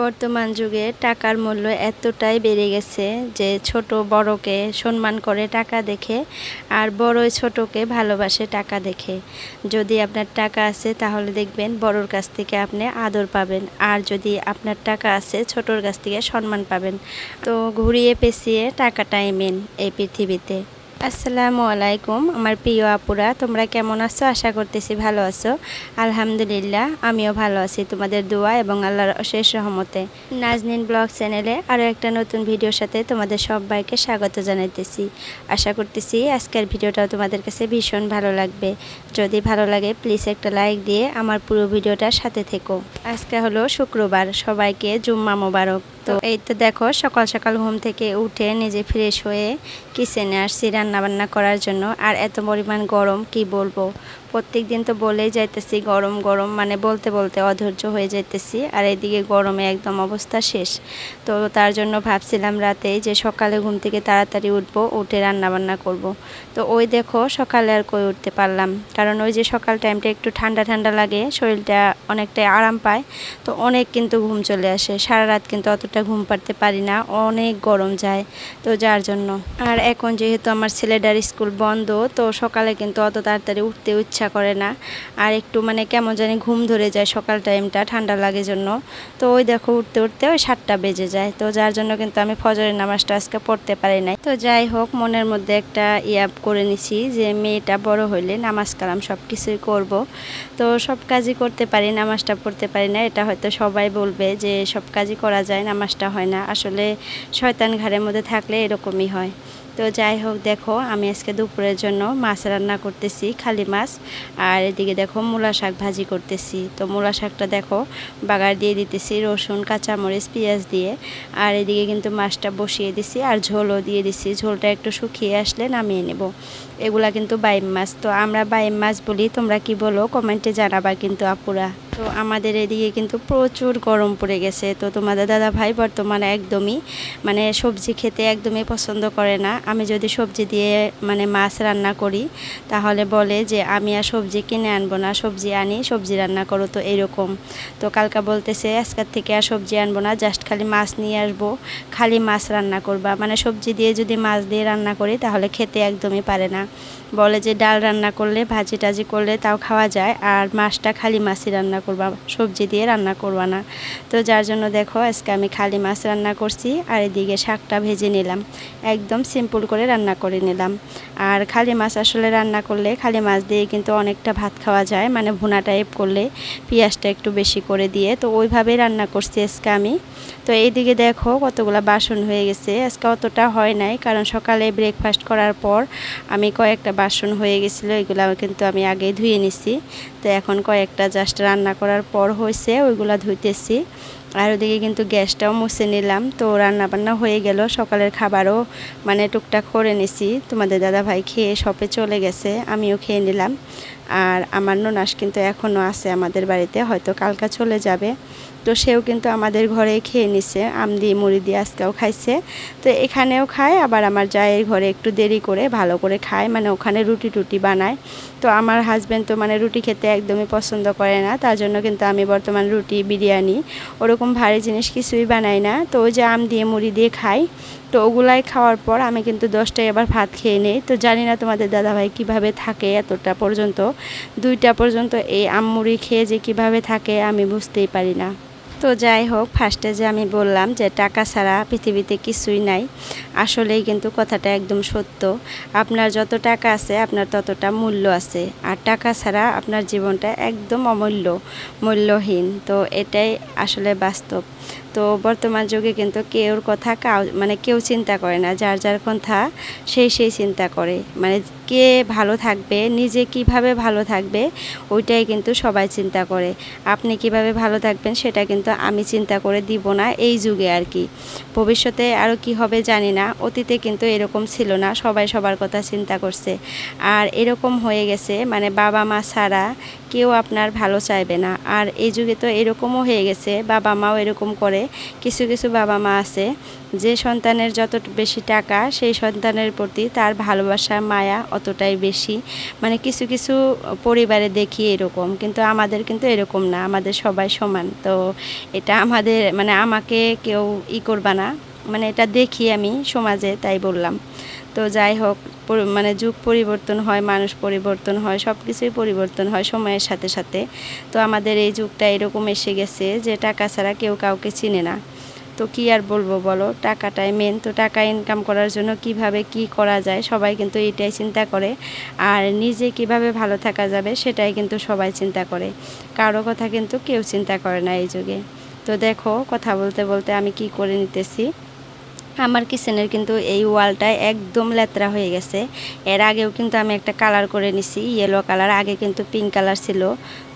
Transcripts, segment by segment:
বর্তমান যুগে টাকার মূল্য এতটাই বেড়ে গেছে যে ছোট বড়কে সম্মান করে টাকা দেখে আর বড়ই ছোটকে ভালোবাসে টাকা দেখে। যদি আপনার টাকা আছে, তাহলে দেখবেন বড়র কাছ থেকে আপনি আদর পাবেন। আর যদি আপনার টাকা আছে, ছোটর কাছ থেকে সম্মান পাবেন। তো ঘুরিয়ে পেঁচিয়ে টাকাটাই মেন এই পৃথিবীতে। আসসালামু আলাইকুম, আমার প্রিয় আপুরা, তোমরা কেমন আছো? আশা করতেছি ভালো আছো। আলহামদুলিল্লাহ, আমিও ভালো আছি তোমাদের দোয়া এবং আল্লাহর অশেষ রহমতে। নাজনিন ব্লগ চ্যানেলে আরও একটা নতুন ভিডিওর সাথে তোমাদের সবাইকে স্বাগত জানাইতেছি। আশা করতেছি আজকের ভিডিওটাও তোমাদের কাছে ভীষণ ভালো লাগবে। যদি ভালো লাগে প্লিজ একটা লাইক দিয়ে আমার পুরো ভিডিওটার সাথে থেকো। আজকে হলো শুক্রবার, সবাইকে জুম্মা মোবারক। তো এই তো দেখো, সকাল সকাল ঘুম থেকে উঠে নিজে ফ্রেশ হয়ে কিচেনে আসছি রান্না বান্না করার জন্য। আর এত পরিমাণ গরম, কি বলব? প্রত্যেক দিন তো বলেই যাইতেছি, গরম গরম মানে বলতে বলতে অধৈর্য হয়ে যাইতেছি। আর এদিকে গরমে একদম অবস্থা শেষ। তো তার জন্য ভাবছিলাম রাতে যে সকালে ঘুম থেকে তাড়াতাড়ি উঠবো, উঠে রান্না বান্না করব। তো ওই দেখো সকালে আর কই উঠতে পারলাম। কারণ ওই যে সকাল টাইমটা একটু ঠান্ডা ঠান্ডা লাগে, শরীরটা অনেকটাই আরাম পায়। তো অনেক কিন্তু ঘুম চলে আসে। সারা রাত কিন্তু অতটা ঘুম পাড়তে পারি না, অনেক গরম যায়। তো যার জন্য। আর এখন যেহেতু আমার ছেলেটার স্কুল বন্ধ, তো সকালে কিন্তু অত তাড়াতাড়ি উঠতে ইচ্ছা করে না। আর একটু মানে কেমন জানি ঘুম ধরে যায় সকাল টাইমটা ঠান্ডা লাগে জন্য। তো ওই দেখো উঠতে উঠতে ওই সাতটা বেজে যায়। তো যার জন্য কিন্তু আমি ফজরের নামাজটা আজকে পড়তে পারি নাই। তো যাই হোক, মনের মধ্যে একটা ইয়া করে নিছি যে, মেয়েটা বড় হইলে নামাজ কালাম সব কিছুই করব। তো সব কাজই করতে পারি, নামাজটা পড়তে পারি না। এটা হয়তো সবাই বলবে যে, সব কাজই করা যায়, নামাজটা হয় না। আসলে শয়তান ঘাড়ের মধ্যে থাকলে এরকমই হয়। তো যাই হোক, দেখো, আমি আজকে দুপুরের জন্য মাছ রান্না করতেছি, খালি মাছ। আর এদিকে দেখো, মূলা শাক ভাজি করতেছি। তো মূলা শাকটা দেখো, বাগার দিয়ে দিতেছি, রসুন, কাঁচামরিচ, পেঁয়াজ দিয়ে। আর এদিকে কিন্তু মাছটা বসিয়ে দিছি, আর ঝোলও দিয়ে দিছি। ঝোলটা একটু শুকিয়ে আসলে নামিয়ে নেব। এগুলা কিন্তু বাইম মাছ। তো আমরা বাইম মাছ বলি, তোমরা কি বলো? কমেন্টে জানাবা কিন্তু আপুরা। তো আমাদের এদিকে কিন্তু প্রচুর গরম পড়ে গেছে। তো তোমাদের দাদা ভাই বর্তমানে একদমই মানে সবজি খেতে একদমই পছন্দ করে না। আমি যদি সবজি দিয়ে মানে মাছ রান্না করি, তাহলে বলে যে, আমি আর সবজি কিনে আনব না। সবজি আনি, সবজি রান্না করো। তো এরকম। তো কালকা বলতেছে আজকের থেকে আর সবজি আনব না, জাস্ট খালি মাছ নিয়ে আসব। খালি মাছ রান্না করবা। মানে সবজি দিয়ে যদি মাছ দিয়ে রান্না করি, তাহলে খেতে একদমই পারে না। বলে যে ডাল রান্না করলে, ভাজি টাজি করলে তাও খাওয়া যায়। আর মাছটা খালি মাছই রান্না করবা, সবজি দিয়ে রান্না করবা না। তো যার জন্য দেখো, আজকে আমি খালি মাছ রান্না করছি, আর এদিকে শাকটা ভেজে নিলাম। একদম সিম্পল করে রান্না করে নিলাম। আর খালি মাছ আসলে রান্না করলে, খালি মাছ দিয়ে কিন্তু অনেকটা ভাত খাওয়া যায়। মানে ভুনা টাইপ করলে পেঁয়াজটা একটু বেশি করে দিয়ে। তো ওইভাবেই রান্না করছি আজকে আমি। তো এইদিকে দেখো, কতগুলো বাসন হয়ে গেছে। আজকে অতটা হয় নাই, কারণ সকালে ব্রেকফাস্ট করার পর আমি কয়েকটা বাসন হয়ে গেছিল, এগুলো কিন্তু আমি আগে ধুয়ে নিছি। তো এখন কয়েকটা জাস্ট রান্না করার পর হয়েছে ওইগুলো ধুইতেছি। আর ওদিকে কিন্তু গ্যাসটাও মুছে নিলাম। তো রান্না বান্না হয়ে গেল, সকালের খাবারও মানে টুকটাক করে নিছি। তোমাদের দাদা ভাই খেয়ে শপে চলে গেছে, আমিও খেয়ে নিলাম। আর আমার ননাস কিন্তু এখনও আছে আমাদের বাড়িতে, হয়তো কালকা চলে যাবে। তো সেও কিন্তু আমাদের ঘরে খেয়ে নিছে, আম দিয়ে মুড়ি দিয়ে আজকেও খাইছে। তো এখানেও খায়, আবার আমার জায়ের ঘরে একটু দেরি করে ভালো করে খায় মানে ওখানে রুটি টুটি বানায়। তো আমার হাজব্যান্ড তো মানে রুটি খেতে একদমই পছন্দ করে না, তার জন্য কিন্তু আমি বর্তমান রুটি, বিরিয়ানি, ওরকম ভারী জিনিস কিছুই বানাই না। তো ওই যে আম দিয়ে, মুড়ি দিয়ে খাই। তো ওগুলাই খাওয়ার পর আমি কিন্তু দশটায় এবার ভাত খেয়ে নিই। তো জানি না তোমাদের দাদাভাই কীভাবে থাকে এতটা পর্যন্ত। দুইটা পর্যন্ত এই আম, মুড়ি খেয়ে যে কীভাবে থাকে আমি বুঝতেই পারি না। তো যাই হোক ফার্স্টে যে আমি বললাম যে টাকা ছাড়া পৃথিবীতে কিছুই নাই, আসলেই কিন্তু কথাটা একদম সত্য। আপনার যত টাকা আছে, আপনার ততটা মূল্য আছে। আর টাকা ছাড়া আপনার জীবনটা একদম অমূল্য, মূল্যহীন। তো এটাই আসলে বাস্তব। তো বর্তমান যুগে কিন্তু কেউর কথা কাউ মানে কেউ চিন্তা করে না। যার যার কথা সেই সেই চিন্তা করে। মানে কে ভালো থাকবে, নিজে কীভাবে ভালো থাকবে, ওইটাই কিন্তু সবাই চিন্তা করে। আপনি কীভাবে ভালো থাকবেন সেটা কিন্তু আমি চিন্তা করে দিব না এই যুগে আর কি। ভবিষ্যতে আরও কি হবে জানি না, অতীতে কিন্তু এরকম ছিল না, সবাই সবার কথা চিন্তা করছে। আর এরকম হয়ে গেছে মানে বাবা মা ছাড়া কেউ আপনার ভালো চাইবে না। আর এই যুগে তো এরকমও হয়ে গেছে, বাবা মাও এরকম করে, কিছু কিছু বাবা মা আছে যে সন্তানের যত বেশি টাকা, সেই সন্তানের প্রতি তার ভালোবাসা, মায়া অতটাই বেশি। মানে কিছু কিছু পরিবারে দেখি এরকম, কিন্তু আমাদের কিন্তু এরকম না, আমাদের সবাই সমান। তো এটা আমাদের মানে আমাকে কেউ ই করবা না। মানে এটা দেখি আমি সমাজে, তাই বললাম। তো যাই হোক মানে যুগ পরিবর্তন হয়, মানুষ পরিবর্তন হয় সব কিছুই পরিবর্তন হয় সময়ের সাথে সাথে। তো আমাদের এই যুগটা এরকম এসে গেছে যে টাকা ছাড়া কেউ কাউকে চিনে না। তো কি আর বলব বলো? টাকাটাই মেন তো টাকা ইনকাম করার জন্য কীভাবে কি করা যায়? সবাই কিন্তু এটাই চিন্তা করে। আর নিজে কীভাবে ভালো থাকা যাবে সেটাই কিন্তু সবাই চিন্তা করে। কারও কথা কিন্তু কেউ চিন্তা করে না এই যুগে। তো দেখো, কথা বলতে বলতে আমি কি করে নিতেছি? আমার কিচেনের কিন্তু এই ওয়ালটা একদম লেত্রা হয়ে গেছে। এর আগেও কিন্তু আমি একটা কালার করে নিছি ইয়েলো কালার, আগে কিন্তু পিঙ্ক কালার ছিল।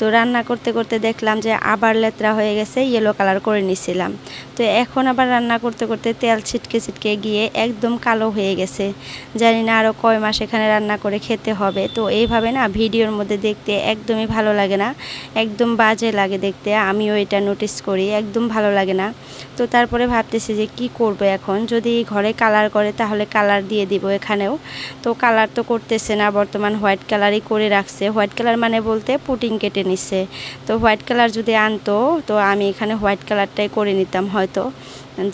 তো রান্না করতে করতে দেখলাম যে আবার লেত্রা হয়ে গেছে ইয়েলো কালার করে নিছিলাম। তো এখন আবার রান্না করতে করতে তেল ছিটকে ছিটকে গিয়ে একদম কালো হয়ে গেছে। জানি না আরও কয় মাস এখানে রান্না করে খেতে হবে। তো এইভাবে না ভিডিওর মধ্যে দেখতে একদমই ভালো লাগে না। একদম বাজে লাগে দেখতে, আমিও এটা নোটিস করি, একদম ভালো লাগে না। তো তারপরে ভাবতেছি যে কি করব এখন? যদি ঘরে কালার করে তাহলে কালার দিয়ে দিব এখানেও। তো কালার তো করতেছে না, বর্তমান হোয়াইট কালারই করে রাখছে। হোয়াইট কালার মানে বলতে পুটিং কেটে নিচ্ছে তো হোয়াইট কালার যদি আনতো তো আমি এখানে হোয়াইট কালারটাই করে নিতাম হয়তো।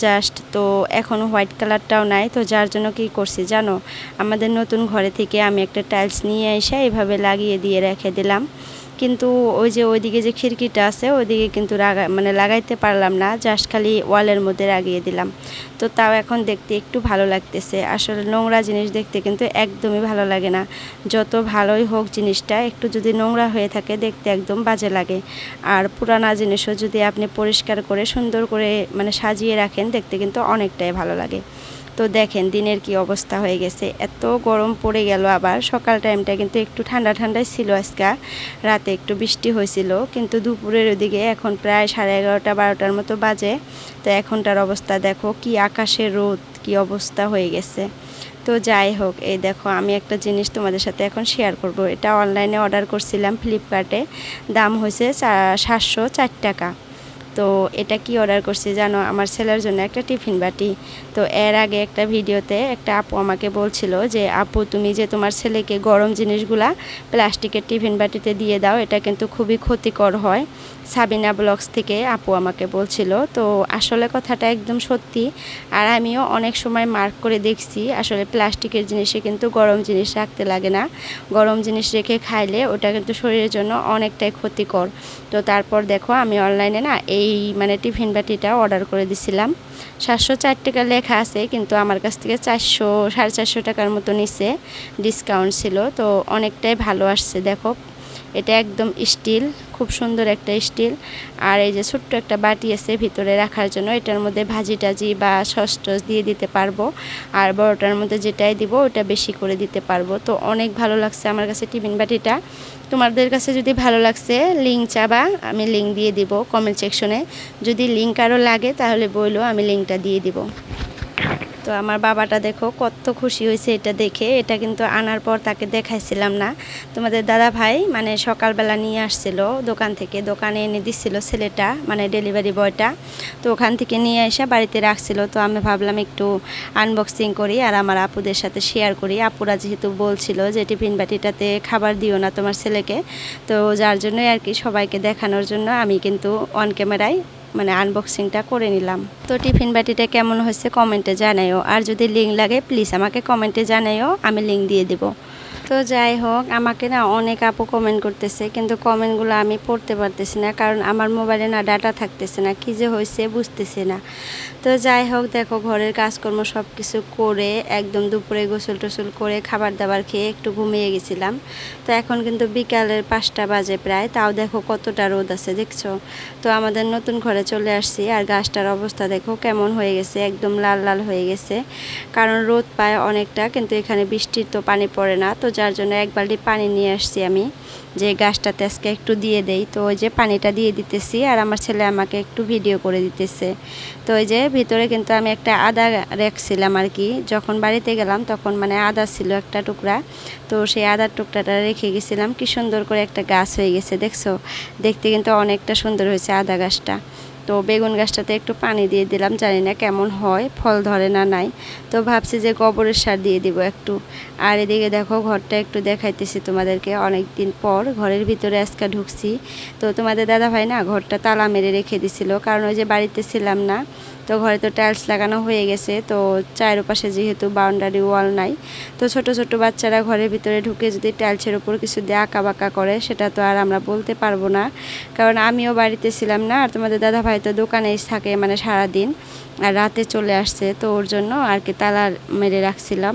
জাস্ট তো এখনও হোয়াইট কালারটাও নাই, তো যার জন্য কি করছি জানো? আমাদের নতুন ঘরে থেকে আমি একটা টাইলস নিয়ে এসে এভাবে লাগিয়ে দিয়ে রেখে দিলাম। কিন্তু ওই যে ওইদিকে যে খিড়কিটা আছে, ওইদিকে কিন্তু মানে লাগাইতে পারলাম না জাস্ট খালি ওয়ালের মধ্যে লাগিয়ে দিলাম। তো তাও এখন দেখতে একটু ভালো লাগতেছে। আসলে নোংরা জিনিস দেখতে কিন্তু একদমই ভালো লাগে না। যত ভালোই হোক জিনিসটা, একটু যদি নোংরা হয়ে থাকে দেখতে একদম বাজে লাগে। আর পুরানা জিনিসও যদি আপনি পরিষ্কার করে সুন্দর করে মানে সাজিয়ে রাখেন দেখতে কিন্তু অনেকটাই ভালো লাগে। তো দেখেন, দিনের কি অবস্থা হয়ে গেছে। এত গরম পড়ে গেল আবার। সকাল টাইমটা কিন্তু একটু ঠান্ডা ঠান্ডাই ছিল আজকে। রাতে একটু বৃষ্টি হয়েছিল। কিন্তু দুপুরের ওদিকে এখন প্রায় সাড়ে এগারোটা, বারোটার মতো বাজে। তো এখনটার অবস্থা দেখো, কি আকাশে রোদ, কি অবস্থা হয়ে গেছে। তো যাই হোক, এই দেখো, আমি একটা জিনিস তোমাদের সাথে এখন শেয়ার করব। এটা অনলাইনে অর্ডার করছিলাম ফ্লিপকার্টে দাম হয়েছে সাতশো চার টাকা। তো এটা কি অর্ডার করছি জানো? আমার ছেলের জন্য একটা টিফিন বাটি। তো এর আগে একটা ভিডিওতে একটা আপু আমাকে বলছিল যে, আপু, তুমি যে তোমার ছেলেকে গরম জিনিসগুলা প্লাস্টিকের টিফিন বাটিতে দিয়ে দাও, এটা কিন্তু খুবই ক্ষতিকর হয়। সাবিনা ব্লগস থেকে আপু আমাকে বলছিল, তো আসলে কথাটা একদম সত্যি। আর আমিও অনেক সময় মার্ক করে দেখছি, আসলে প্লাস্টিকের জিনিসে কিন্তু গরম জিনিস রাখতে লাগে না। গরম জিনিস রেখে খাইলে ওটা কিন্তু শরীরের জন্য অনেকটাই ক্ষতিকর। তো তারপর দেখো, আমি অনলাইনে না এই মানে টিফিন বাটিটা অর্ডার করে দিছিলাম। সাতশো চার টাকা লেখা আছে, কিন্তু আমার কাছ থেকে চারশো, সাড়ে চারশো টাকার মতো নিছে। ডিসকাউন্ট ছিল, তো অনেকটাই ভালো আসছে, দেখো। এটা একদম স্টিল, খুব সুন্দর একটা স্টিল। আর এই যে ছোট্ট একটা বাটি আছে ভিতরে রাখার জন্য, এটার মধ্যে ভাজি টাজি বা সস টস দিয়ে দিতে পারব। আর বড়টার মধ্যে যেটাই দিব, ওটা বেশি করে দিতে পারব। তো অনেক ভালো লাগছে আমার কাছে টিফিন বাটিটা। তোমাদের কাছে যদি ভালো লাগছে, লিঙ্ক চাবা, আমি লিঙ্ক দিয়ে দিব কমেন্ট সেকশনে যদি লিঙ্ক আরও লাগে, তাহলে বলল আমি লিঙ্কটা দিয়ে দিব। তো আমার বাবাটা দেখো কত খুশি হয়েছে এটা দেখে। এটা কিন্তু আনার পর তাকে দেখাইছিলাম না। তোমাদের দাদা ভাই মানে সকালবেলা নিয়ে আসছিল দোকান থেকে, দোকানে এনে দিচ্ছিল ছেলেটা মানে ডেলিভারি বয়টা তো ওখান থেকে নিয়ে এসে বাড়িতে রাখছিল। তো আমি ভাবলাম একটু আনবক্সিং করি আর আমার আপুদের সাথে শেয়ার করি। আপুরা যেহেতু বলছিল যে টিফিন বাটিটাতে খাবার দিও না তোমার ছেলেকে। তো যার জন্যই আর কি সবাইকে দেখানোর জন্য আমি কিন্তু অন ক্যামেরায় মানে আনবক্সিংটা করে নিলাম। তো টিফিন বাটিটা কেমন হয়েছে কমেন্টে জানাইও। আর যদি লিঙ্ক লাগে প্লিজ আমাকে কমেন্টে জানাইও, আমি লিঙ্ক দিয়ে দেবো। তো যাই হোক, আমাকে না অনেক আপু কমেন্ট করতেছে, কিন্তু কমেন্টগুলো আমি পড়তে পারতেছি না, কারণ আমার মোবাইলে না ডাটা থাকতেছে না, কী যে হয়েছে বুঝতেছি না। তো যাই হোক, দেখো ঘরের কাজকর্ম সব কিছু করে, একদম দুপুরে গোসল টোসল করে খাবার দাবার খেয়ে একটু ঘুমিয়ে গেছিলাম। তো এখন কিন্তু বিকালের পাঁচটা বাজে প্রায়, তাও দেখো কতটা রোদ আছে, দেখছ? তো আমাদের নতুন ঘরে চলে আসছি, আর গাছটার অবস্থা দেখো কেমন হয়ে গেছে, একদম লাল লাল হয়ে গেছে। কারণ রোদ পায় অনেকটা, কিন্তু এখানে বৃষ্টির তো পানি পড়ে না, তো যার জন্য এক বালতি পানি নিয়ে আসছি আমি, যে গাছটাতে আজকে একটু দিয়ে দেই। তো ওই যে পানিটা দিয়ে দিতেছি আর আমার ছেলে আমাকে একটু ভিডিও করে দিতেছে। তো ওই যে ভিতরে কিন্তু আমি একটা আদা রাখছিলাম আর কি, যখন বাড়িতে গেলাম তখন মানে আদা ছিল একটা টুকরা। তো সেই আদার টুকরাটা রেখে গেছিলাম, কি সুন্দর করে একটা গাছ হয়ে গেছে, দেখছ? দেখতে কিন্তু অনেকটা সুন্দর হয়েছে আদা গাছটা। তো বেগুন গাছটাতে একটু পানি দিয়ে দিলাম, জানি না কেমন হয়, ফল ধরে না নাই। তো ভাবছি যে গোবরের সার দিয়ে দিব একটু। আর এদিকে দেখো, ঘরটা একটু দেখাইতেছি তোমাদেরকে অনেক দিন পর। ঘরের ভিতরে আজকে ঢুকছি। তো তোমাদের দাদা ভাই না, ঘরটা তালা মেরে রেখে দিছিল। কারণ ওই যে বাড়িতে ছিলাম না তো ঘরে তো টাইলস লাগানো হয়ে গেছে, তো চায়ের চারপাশে যেহেতু বাউন্ডারি ওয়াল নাই, তো ছোট ছোট বাচ্চারা ঘরের ভিতরে ঢুকে যদি টাইলসের উপর কিছু দিয়ে আঁকা বাঁকা করে, সেটা তো আর আমরা বলতে পারব না। কারণ আমিও বাড়িতে ছিলাম না, আর তোমাদের দাদা ভাই তো দোকানেই থাকে মানে সারা দিন আর রাতে চলে আসছে, তো ওর জন্য আর কি তালা মেরে রাখছিলাম।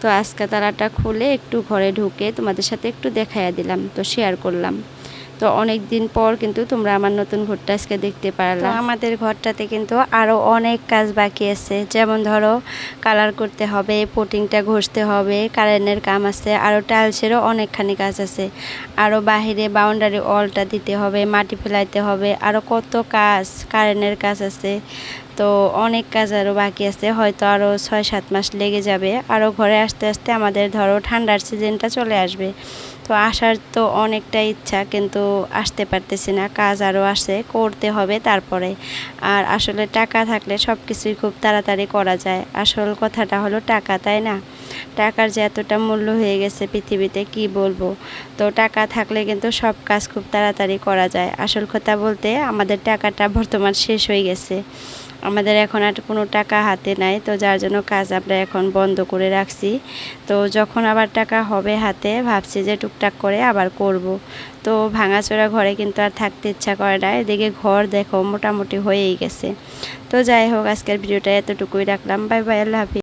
তো আজকে তালাটা খুলে একটু ঘরে ঢুকে তোমাদের সাথে একটু দেখাইয়া দিলাম, তো শেয়ার করলাম। তো অনেক দিন পর কিন্তু তোমরা আমার নতুন ঘরটা আজকে দেখতে পারলাম আমাদের ঘরটাতে কিন্তু আরও অনেক কাজ বাকি আছে। যেমন ধরো কালার করতে হবে পোটিংটা ঘষতে হবে কারেন্টের কাম আছে আরও টাইলসেরও অনেকখানি কাজ আছে। আরও বাহিরে বাউন্ডারি ওয়ালটা দিতে হবে, মাটি ফেলাইতে হবে আরও কত কাজ কারেন্টের কাজ আছে। তো অনেক কাজ আরও বাকি আছে, হয়তো আরও ছয় সাত মাস লেগে যাবে। আরও ঘরে আসতে আসতে আমাদের ধরো ঠান্ডার সিজনটা চলে আসবে। তো আসার তো অনেকটা ইচ্ছা, কিন্তু আসতে পারতেছি না, কাজ আরও আসে করতে হবে তারপরে। আর আসলে টাকা থাকলে সব কিছুই খুব তাড়াতাড়ি করা যায়। আসল কথাটা হলো টাকা, তাই না? টাকার যে এতটা মূল্য হয়ে গেছে পৃথিবীতে, কি বলব? তো টাকা থাকলে কিন্তু সব কাজ খুব তাড়াতাড়ি করা যায়। আসল কথা বলতে আমাদের টাকাটা বর্তমান শেষ হয়ে গেছে। আমাদের এখন আর কোনো টাকা হাতে নাই, তো যার জন্য কাজ আমরা এখন বন্ধ করে রাখছি। তো যখন আবার টাকা হবে হাতে, ভাবছি যে টুকটাক করে আবার করব। তো ভাঙাচোরা ঘরে কিন্তু আর থাকতে ইচ্ছা করে না, এদিকে ঘর দেখো মোটামুটি হয়েই গেছে। তো যাই হোক, আজকের ভিডিওটা এতটুকুই রাখলাম। বাই বাই, আল্লাহ হাফিজ।